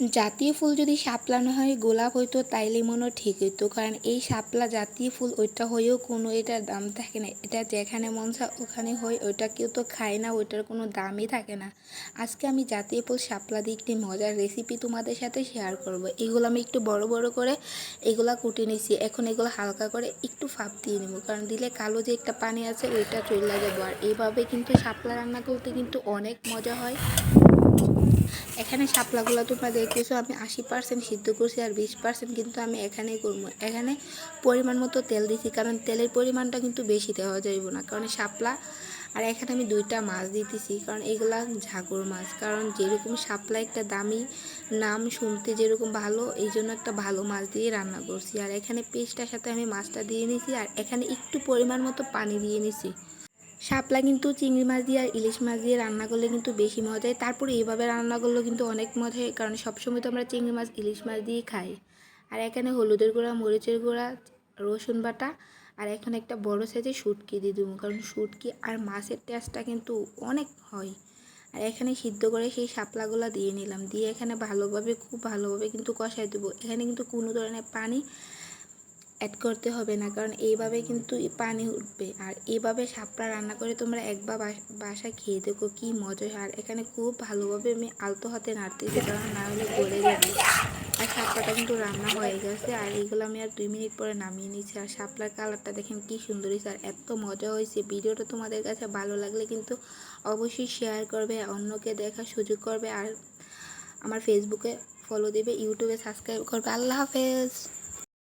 জাতীয় ফুল যদি শাপলা না হয়, গোলাপ হইতো, তাইলে মনে ঠিক হইতো। কারণ এই শাপলা জাতীয় ফুল, ওইটা হয়েও কোনো এটার দাম থাকে না। এটা যেখানে মন চায়, ওখানে হয়। ওইটা কেউ তো খায় না, ওইটার কোনো দামই থাকে না। আজকে আমি জাতীয় ফুল শাপলা দিয়ে একটি মজার রেসিপি তোমাদের সাথে শেয়ার করব। এগুলো আমি একটু বড় বড় করে এগুলো কুটে নিছি। এখন এগুলো হালকা করে একটু ফাপ দিয়ে নেব। কারণ দিলে কালো যে একটা পানি আছে, ওইটা চলে যাব। আর এইভাবে কিন্তু শাপলা রান্না করতে কিন্তু অনেক মজা হয়। এখানে শাপলাগুলো তোমরা দেখতেছো, আমি আশি পার্সেন্ট সিদ্ধ করছি আর বিশ পার্সেন্ট কিন্তু আমি এখানেই করব। এখানে পরিমাণ মতো তেল দিছি, কারণ তেলের পরিমাণটা কিন্তু বেশি দেওয়া যাইব না, কারণ শাপলা আর এখানে আমি দুইটা মাছ দিতেছি, কারণ এগুলা ঝাগর মাছ, কারণ যেরকম শাপলা একটা দামি নাম শুনতে যেরকম ভালো, এই জন্য একটা ভালো মাছ দিয়ে রান্না করছি। আর এখানে পেস্টটার সাথে আমি মাছটা দিয়ে নিছি, আর এখানে একটু পরিমাণ মতো পানি দিয়ে নিছি। শাপলা কিন্তু চিংড়ি মাছ দিয়ে আর ইলিশ মাছ দিয়ে রান্না করলে কিন্তু বেশি মজা হয়। তারপরে এইভাবে রান্না করলেও কিন্তু অনেক মজা হয়, কারণ সবসময় তো আমরা চিংড়ি মাছ, ইলিশ মাছ দিয়ে খাই। আর এখানে হলুদের গুঁড়া, মরিচের গুঁড়া, রসুন বাটা, আর এখানে একটা বড় সাইজে শুটকি দিয়ে দেবো, কারণ শুটকি আর মাছের টেস্টটা কিন্তু অনেক হয়। আর এখানে সিদ্ধ করে সেই শাপলাগুলো দিয়ে নিলাম, দিয়ে এখানে ভালোভাবে, খুব ভালোভাবে কিন্তু কষাই দেবো। এখানে কিন্তু কোনো ধরনের পানি অ্যাড করতে হবে না, কারণ এইভাবে কিন্তু পানি উঠবে। আর এইভাবে শাপলা রান্না করে তোমরা একবার বাস- খেয়ে দেখো কী মজা। আর এখানে খুব ভালোভাবে আমি আলতো হাতে নাড়তেছি কারণ না হলে গলে যাবে। আর শাপলাটা কিন্তু রান্না হয়ে গেছে, আর এইগুলো আমি আর দুই মিনিট পরে নামিয়ে নিয়েছি আর শাপলার কালারটা দেখেন কি সুন্দর হয়েছে, আর এত মজা হয়েছে। ভিডিওটা তোমাদের কাছে ভালো লাগলে কিন্তু অবশ্যই শেয়ার করবে, অন্যকে দেখার সুযোগ করবে। আর আমার ফেসবুকে ফলো দেবে ইউটিউবে সাবস্ক্রাইব করবে। আল্লাহ হাফেজ!